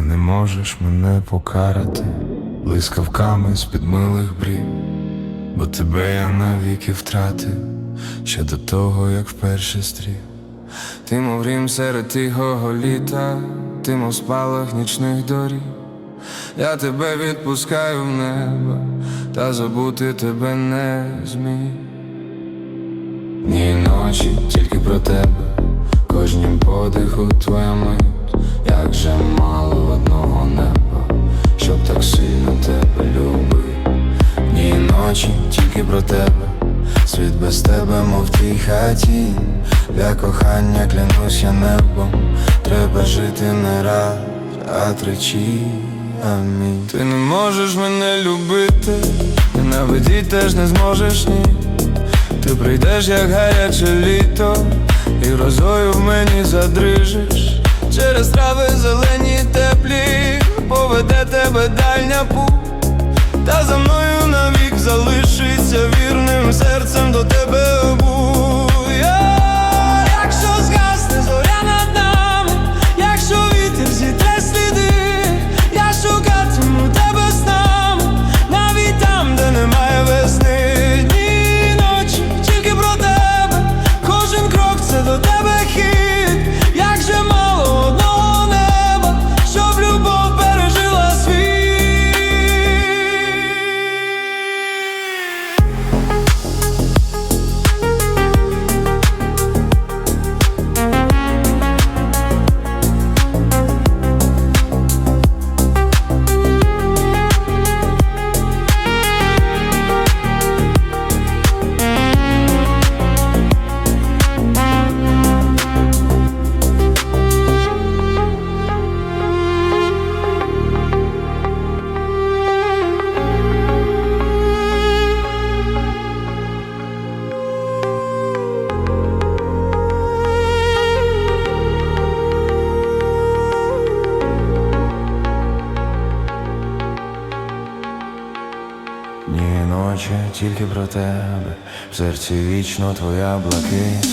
можеш мене покарати блискавками з-під милих брів, бо тебе я навіки втратив ще до того, як вперше стрів. Ти мов рім серед тихого літа, ти мов спалах нічних доріг. Я тебе відпускаю в небо, та забути тебе не зміг. Ні ночі, тільки про тебе, кожнім подиху твоя мить, як тільки про тебе, світ без тебе, мов тій хаті, для кохання клянусь я небом, треба жити не раз, а тричі. Амінь. Ти не можеш мене любити, ненавидіть теж не зможеш ні. Ти прийдеш, як гаряче літо, і розою в мені задрижиш. Через трави зелені теплі, поведе тебе дальня путь, Ні ночі, тільки про тебе, в серці вічно твоя блакить.